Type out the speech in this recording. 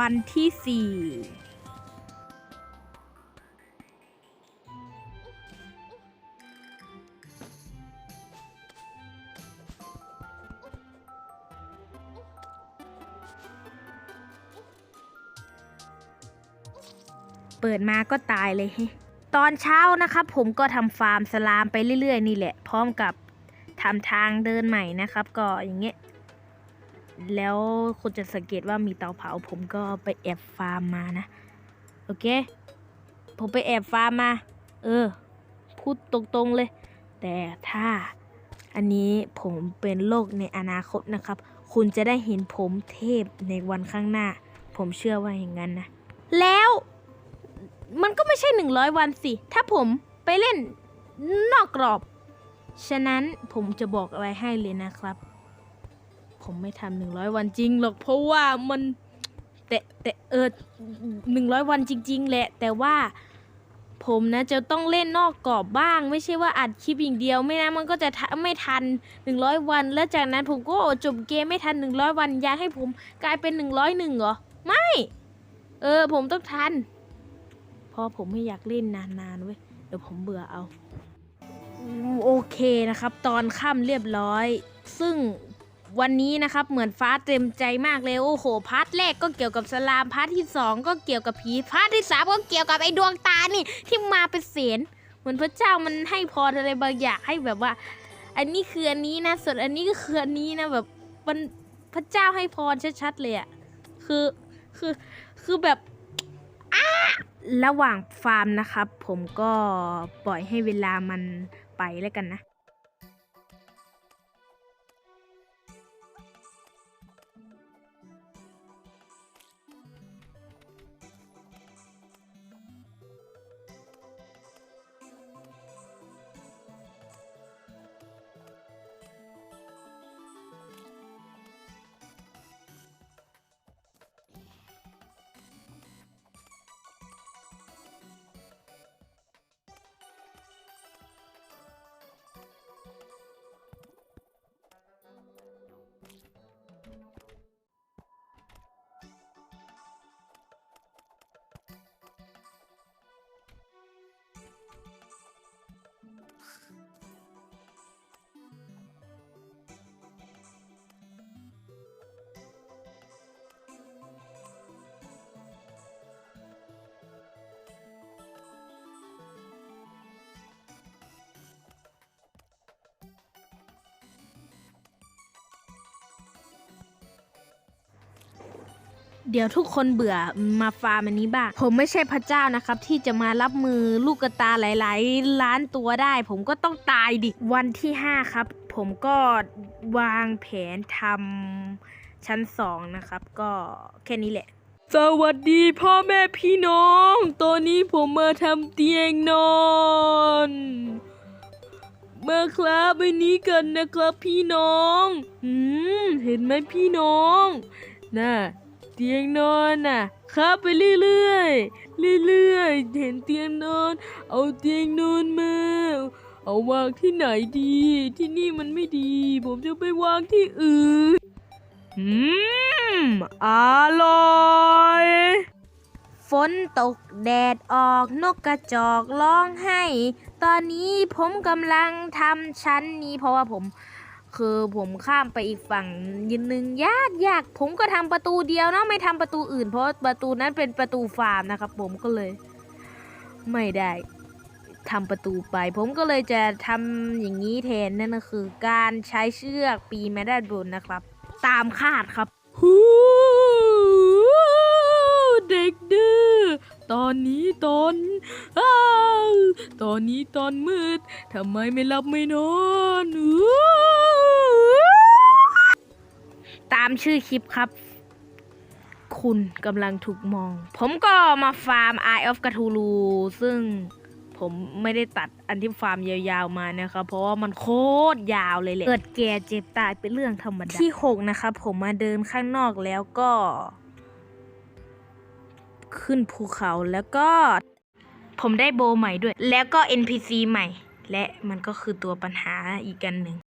วันที่สี่เปิดมาก็ตายเลย ตอนเช้านะครับผมก็ทำฟาร์มสลามไปเรื่อยๆ นี่แหละ พร้อมกับทำทางเดินใหม่นะครับ ก็อย่างเงี้ย แล้วคุณจะสังเกตว่ามีเตาเผา ผมก็ไปแอบฟาร์มมานะ โอเค ผมไปแอบฟาร์มมา เออ พูดตรงๆเลย แต่ถ้าอันนี้ผมเป็นโลกในอนาคตนะครับ คุณจะได้เห็นผมเทพในวันข้างหน้า ผมเชื่อว่าอย่างนั้นนะ แล้วมันก็ไม่ใช่หนึ่งร้อยวันสิ ถ้าผมไปเล่นนอกกรอบ ฉะนั้นผมจะบอกอะไรให้เลยนะครับ ผมไม่ทำหนึ่งร้อยวันจริงหรอกเพราะว่ามันแต่แต่เออหนึ่งร้อยวันจริง ๆ แหละ แต่ว่าผมนะจะต้องเล่นนอกกรอบบ้าง ไม่ใช่ว่าอัดคลิปอย่างเดียว ไม่นะมันก็จะไม่ทันหนึ่งร้อยวัน แล้วจากนั้นผมก็จบเกมไม่ทันหนึ่งร้อยวันอยากให้ผมกลายเป็นหนึ่งร้อยหนึ่งเหรอ ไม่ เออ ผมต้องทัน เพราะผมไม่อยากเล่นนานๆเว้ยเดี๋ยวผมเบื่อเอา โอเคนะครับ ตอนค่ำเรียบร้อย ซึ่ง วันนี้นะครับเหมือนฟ้าเต็มใจมากเลยโอ้โหพาร์ทแรกก็เกี่ยวกับสลามพาร์ทที่สองก็เกี่ยวกับผีพาร์ทที่สามก็เกี่ยวกับไอ้ดวงตานี่ที่มาเป็นเสียนเหมือนพระเจ้ามันให้พรอะไรบางอย่างให้แบบว่า อันนี้คืออันนี้นะส่วนอันนี้ก็คืออันนี้นะแบบมันพระเจ้าให้พรชัดๆเลยอะคือคือคือแบบระหว่างฟาร์มนะครับ ผมก็ปล่อยให้เวลามันไปแล้วกันนะ เดี๋ยวทุกคนเบื่อมาฟาร์มอันนี้บ้าง ผมไม่ใช่พระเจ้านะครับ ที่จะมารับมือลูกกระตาหลาย ๆ ล้านตัวได้ ผมก็ต้องตายดิ วันที่ 5 ครับ ผมก็วางแผนทำชั้น 2 นะครับ ก็แค่นี้แหละ สวัสดีพ่อแม่พี่น้อง ตอนนี้ผมมาทำเตียงนอนมาครับวันนี้กันนะครับพี่น้อง อืม เห็นไหมพี่น้อง น่ะ เตียงนอนน่ะครับไปเรื่อยๆเรื่อยๆเห็นเตียงนอน เอาเตียงนอนมาเอาวางที่ไหนดี ที่นี่มันไม่ดี ผมจะไปวางที่อื่นอืมอร่อยฝนตกแดดออกนกกระจอกร้องไห้ ตอนนี้ผมกำลังทำชั้นนี้เพราะว่าผม คือผมข้ามไปอีกฝั่งยืนหนึ่งยากยากผมก็ทำประตูเดียวเนาะไม่ทำประตูอื่น เพราะประตูนั้นเป็นประตูฟาร์มนะครับ ผมก็เลย ไม่ได้ทำประตูไป ผมก็เลยจะทำอย่างนี้แทนนั่นก็คือ การใช้เชือกปีนมาด้านบนนะครับ ตามคาดครับฮู้เด็กดื้อตอนนี้ตอนอตอนนี้ตอนมืดทำไมไม่หลับไม่นอนอ ตามชื่อคลิปครับ คุณกำลังถูกมอง ผมก็มาฟาร์ม Eye of Cthulhu ซึ่งผมไม่ได้ตัดอันที่ฟาร์มยาวๆมานะครับ เพราะว่ามันโคตรยาวเลยแหละเกิดแก่เจ็บตายเป็นเรื่องธรรมดา ที่6นะครับผมมาเดินข้างนอกแล้วก็ ขึ้นภูเขาแล้วก็ ผมได้โบใหม่ด้วย แล้วก็ NPC ใหม่ และมันก็คือตัวปัญหาอีกกันหนึ่ง